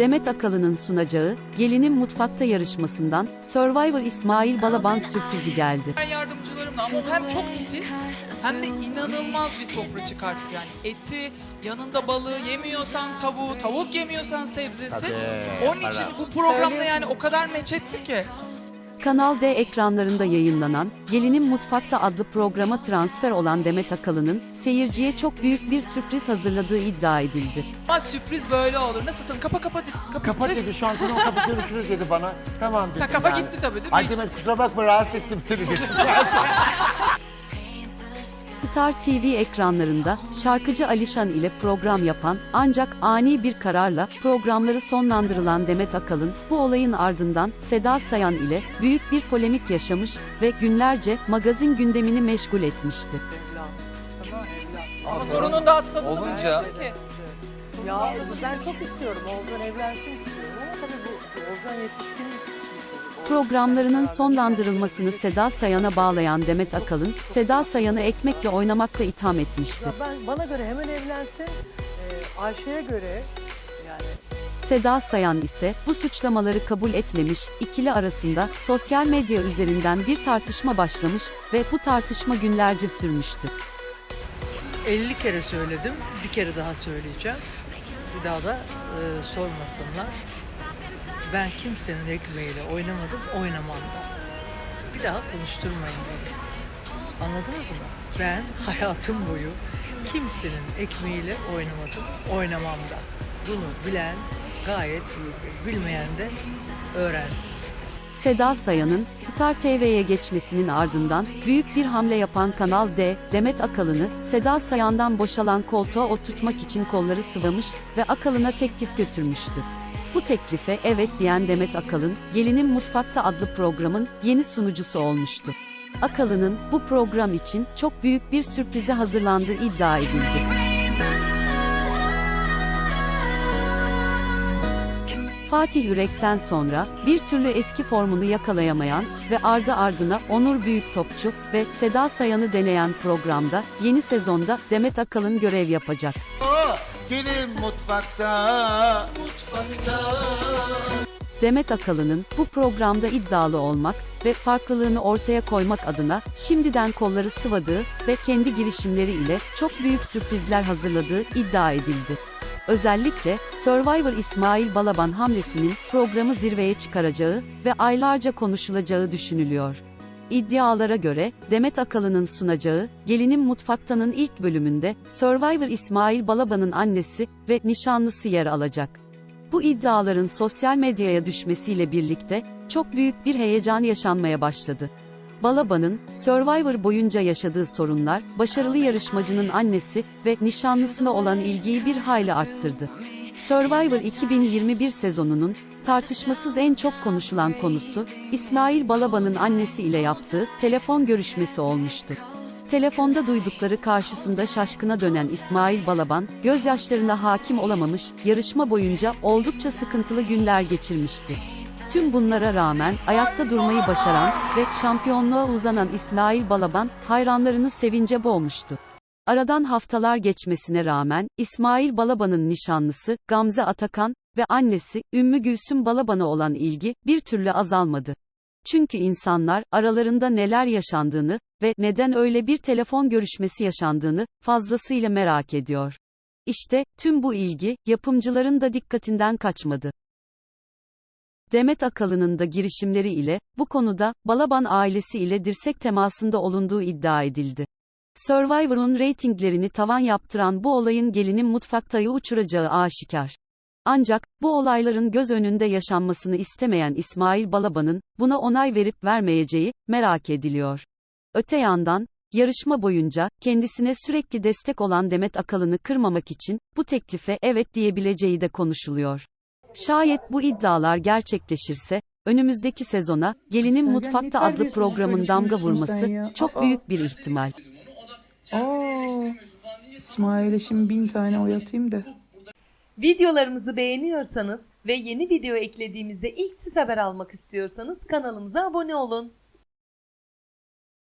Demet Akalın'ın sunacağı Gelinin Mutfakta yarışmasından Survivor İsmail Balaban sürprizi geldi. Ben yardımcılarımla ama hem çok titiz hem de inanılmaz bir sofra çıkarttık yani. Eti, yanında balığı yemiyorsan tavuğu, tavuk yemiyorsan sebzesi. Tabii, Onun için bu programda yani o kadar meç etti ki. Kanal D ekranlarında yayınlanan Gelinin Mutfakta adlı programa transfer olan Demet Akalın'ın seyirciye çok büyük bir sürpriz hazırladığı iddia edildi. Ama sürpriz böyle olur. Nasılsın? Kapa kapa. Kapa, Kapat de- dedi şu an tamam kapat görüşürüz dedi bana. Tamam dedim Sen kafa yani. gitti tabii değil mi? Ay Hiç- Demet kusura bakma rahatsız ettim seni dedim. Star TV ekranlarında şarkıcı Alişan ile program yapan ancak ani bir kararla programları sonlandırılan Demet Akalın bu olayın ardından Seda Sayan ile büyük bir polemik yaşamış ve günlerce magazin gündemini meşgul etmişti. Ama torunun da atsa bunu Olunca- ki. Ya ben çok istiyorum. Oğulcan evlensin istiyorum ama tabii bu Oğulcan yetişkin. Programlarının sonlandırılmasını Seda Sayan'a bağlayan Demet Akalın, Seda Sayan'ı ekmekle oynamakla itham etmişti. Ben bana göre hemen evlensin. Ee, Ayşe'ye göre yani Seda Sayan ise bu suçlamaları kabul etmemiş, ikili arasında sosyal medya üzerinden bir tartışma başlamış ve bu tartışma günlerce sürmüştü. 50 kere söyledim. Bir kere daha söyleyeceğim. Bir daha da e, sormasınlar. Ben kimsenin ekmeğiyle oynamadım, oynamam da. Bir daha konuşturmayın beni. Anladınız mı? Ben hayatım boyu kimsenin ekmeğiyle oynamadım, oynamam da. Bunu bilen gayet iyi. Bilmeyen de öğrensin. Seda Sayan'ın Star TV'ye geçmesinin ardından büyük bir hamle yapan Kanal D, Demet Akalın'ı Seda Sayan'dan boşalan koltuğa oturtmak için kolları sıvamış ve Akalın'a teklif götürmüştü. Bu teklife evet diyen Demet Akalın, Gelinin Mutfakta adlı programın yeni sunucusu olmuştu. Akalın'ın bu program için çok büyük bir sürprize hazırlandığı iddia edildi. Fatih Yürek'ten sonra bir türlü eski formunu yakalayamayan ve ardı ardına Onur Büyüktopçu ve Seda Sayan'ı deneyen programda yeni sezonda Demet Akalın görev yapacak. Gelin mutfakta. Mutfakta. Demet Akalın'ın bu programda iddialı olmak ve farklılığını ortaya koymak adına şimdiden kolları sıvadığı ve kendi girişimleri ile çok büyük sürprizler hazırladığı iddia edildi. Özellikle Survivor İsmail Balaban hamlesinin programı zirveye çıkaracağı ve aylarca konuşulacağı düşünülüyor. İddialara göre Demet Akalın'ın sunacağı Gelinin Mutfakta'nın ilk bölümünde Survivor İsmail Balaban'ın annesi ve nişanlısı yer alacak. Bu iddiaların sosyal medyaya düşmesiyle birlikte çok büyük bir heyecan yaşanmaya başladı. Balaban'ın Survivor boyunca yaşadığı sorunlar, başarılı yarışmacının annesi ve nişanlısına olan ilgiyi bir hayli arttırdı. Survivor 2021 sezonunun tartışmasız en çok konuşulan konusu İsmail Balaban'ın annesi ile yaptığı telefon görüşmesi olmuştu. Telefonda duydukları karşısında şaşkına dönen İsmail Balaban, gözyaşlarına hakim olamamış, yarışma boyunca oldukça sıkıntılı günler geçirmişti. Tüm bunlara rağmen ayakta durmayı başaran ve şampiyonluğa uzanan İsmail Balaban hayranlarını sevince boğmuştu. Aradan haftalar geçmesine rağmen İsmail Balaban'ın nişanlısı Gamze Atakan ve annesi Ümmü Gülsüm Balaban'a olan ilgi bir türlü azalmadı. Çünkü insanlar aralarında neler yaşandığını ve neden öyle bir telefon görüşmesi yaşandığını fazlasıyla merak ediyor. İşte tüm bu ilgi yapımcıların da dikkatinden kaçmadı. Demet Akalın'ın da girişimleri ile bu konuda Balaban ailesi ile dirsek temasında olunduğu iddia edildi. Survivor'un reytinglerini tavan yaptıran bu olayın gelinin mutfaktayı uçuracağı aşikar. Ancak, bu olayların göz önünde yaşanmasını istemeyen İsmail Balaban'ın, buna onay verip vermeyeceği, merak ediliyor. Öte yandan, yarışma boyunca, kendisine sürekli destek olan Demet Akalın'ı kırmamak için, bu teklife evet diyebileceği de konuşuluyor. Şayet bu iddialar gerçekleşirse, önümüzdeki sezona, Gelinin Mutfakta adlı programın damga vurması, çok büyük bir ihtimal. İsmail'e şimdi bin tane oy atayım da. Videolarımızı beğeniyorsanız ve yeni video eklediğimizde ilk siz haber almak istiyorsanız kanalımıza abone olun.